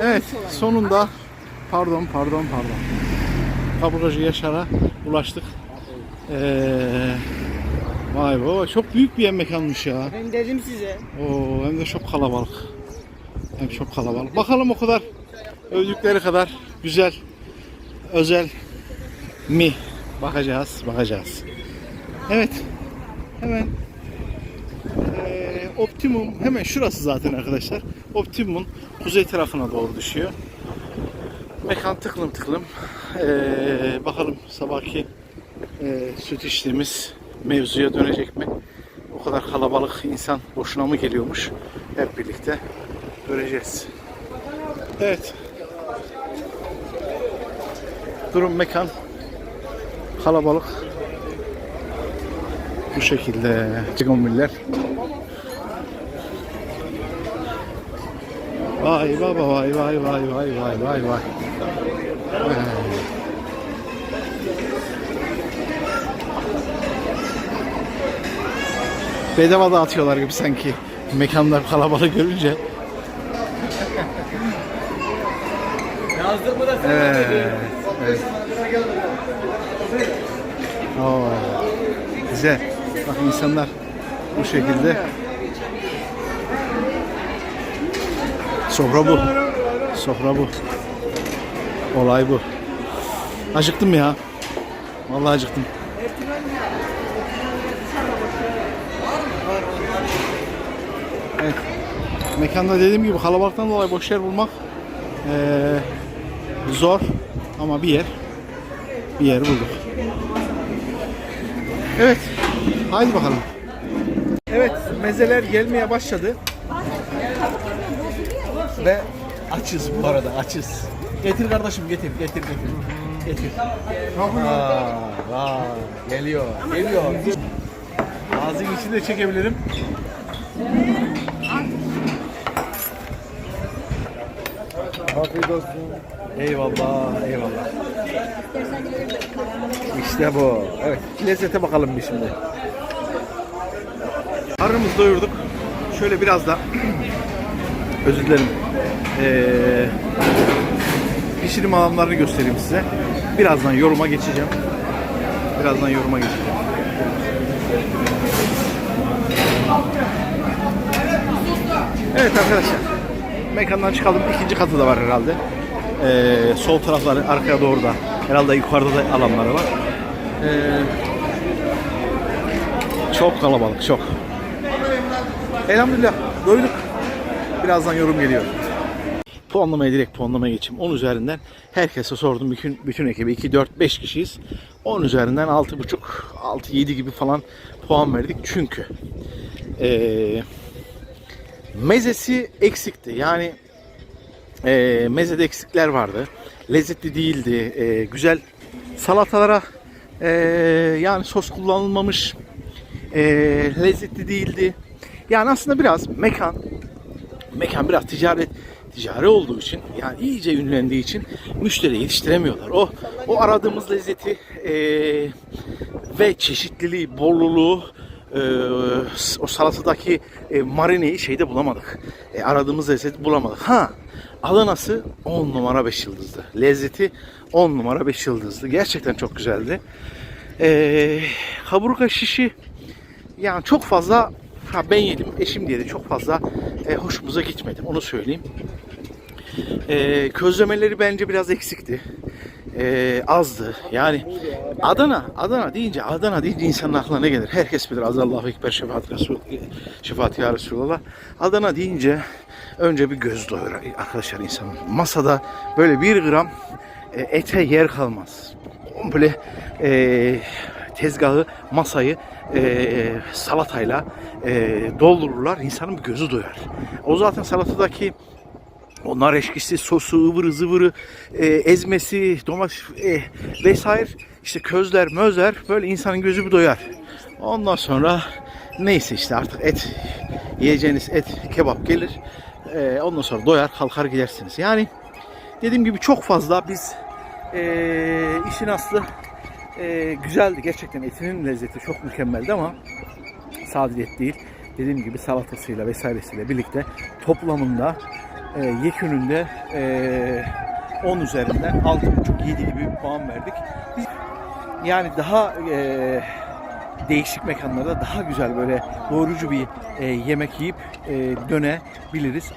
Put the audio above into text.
Evet sonunda pardon pardon pardon. Kaburgacı Yaşar'a ulaştık. Ee, vay be çok büyük bir yemek almış ya. Ben dedim size. Oo, hem de çok kalabalık. Hem çok kalabalık. Bakalım o kadar övdükleri kadar güzel, özel mi? Bakacağız, bakacağız. Evet. Hemen eee, Optimum hemen şurası zaten arkadaşlar. Optimum'un kuzey tarafına doğru düşüyor. Mekan tıklım tıklım. Eee, bakalım sabahki eee, süt içtiğimiz mevzuya dönecek mi? O kadar kalabalık insan boşuna mı geliyormuş? Hep birlikte göreceğiz. Evet. Durum mekan kalabalık. Bu şekilde cigomiller. Vay baba vay vay vay vay vay vay vay. Bedava dağıtıyorlar gibi sanki. Mekanlar kalabalık görünce. Yazdık mı da sen Evet. evet. Oo, güzel. Bak insanlar bu şekilde. Sofra bu. Sofra bu. Olay bu. Acıktım ya. Vallahi acıktım. Evet. Mekanda dediğim gibi kalabalıktan dolayı boş yer bulmak eee, zor ama bir yer bir yer bulduk. Evet. Haydi bakalım. Evet, mezeler gelmeye başladı. Ve açız bu arada, açız. Getir kardeşim, getir, getir, getir. Getir. Aa, vay, geliyor, geliyor. Ağzın içinde çekebilirim. Afiyet olsun. Eyvallah, eyvallah. İşte bu. Evet, lezzete bakalım bir şimdi. Karnımızı doyurduk. Şöyle biraz da özür dilerim. Ee, pişirim alanlarını göstereyim size. Birazdan yoruma geçeceğim. Birazdan yoruma geçeceğim. Evet arkadaşlar. Mekandan çıkalım. İkinci katı da var herhalde. Ee, sol tarafları arkaya doğru da. Herhalde yukarıda da alanları var. Ee, çok kalabalık, çok. Elhamdülillah doyduk. Birazdan yorum geliyor. Puanlamaya direkt puanlamaya geçeyim. 10 üzerinden herkese sordum. Bütün, bütün ekibi 2, 4, 5 kişiyiz. 10 üzerinden 6,5, 6, 7 gibi falan puan verdik. Çünkü eee mezesi eksikti. Yani e, mezede eksikler vardı. Lezzetli değildi. E, güzel salatalara e, yani sos kullanılmamış. E, lezzetli değildi. Yani aslında biraz mekan mekan biraz ticaret ticari olduğu için yani iyice ünlendiği için müşteri yetiştiremiyorlar. O o aradığımız lezzeti e, ve çeşitliliği, bolluluğu e, o salatadaki e, marineyi şeyde bulamadık. E, aradığımız lezzeti bulamadık. Ha Adana'sı 10 numara 5 yıldızdı. Lezzeti 10 numara 5 yıldızdı. Gerçekten çok güzeldi. E, kaburga şişi yani çok fazla ha ben yedim, eşim yedi. Çok fazla e, hoşumuza gitmedi. Onu söyleyeyim. E, közlemeleri bence biraz eksikti. E, azdı. Yani Adana, Adana deyince, Adana deyince insanın aklına ne gelir? Herkes bilir. Azallahu Ekber şefaat Resul, şefaat ya Resulallah. Adana deyince önce bir göz doyurur arkadaşlar insanın. Masada böyle bir gram e, ete yer kalmaz. Komple e, tezgahı, masayı e, salatayla e, doldururlar. İnsanın bir gözü doyar. O zaten salatadaki o nar eşkisi, sosu, ıvırı zıvırı, e, ezmesi, domates e, vesaire işte közler, mözler böyle insanın gözü bir doyar. Ondan sonra neyse işte artık et yiyeceğiniz et kebap gelir. E, ondan sonra doyar kalkar gidersiniz. Yani dediğim gibi çok fazla biz e, işin aslı e, güzeldi. Gerçekten etinin lezzeti çok mükemmeldi ama sadece et değil. Dediğim gibi salatasıyla vesairesiyle birlikte toplamında e, yekününde e, 10 üzerinden 6,5-7 gibi bir puan verdik. Biz yani daha e, değişik mekanlarda daha güzel böyle doyurucu bir e, yemek yiyip e, dönebiliriz.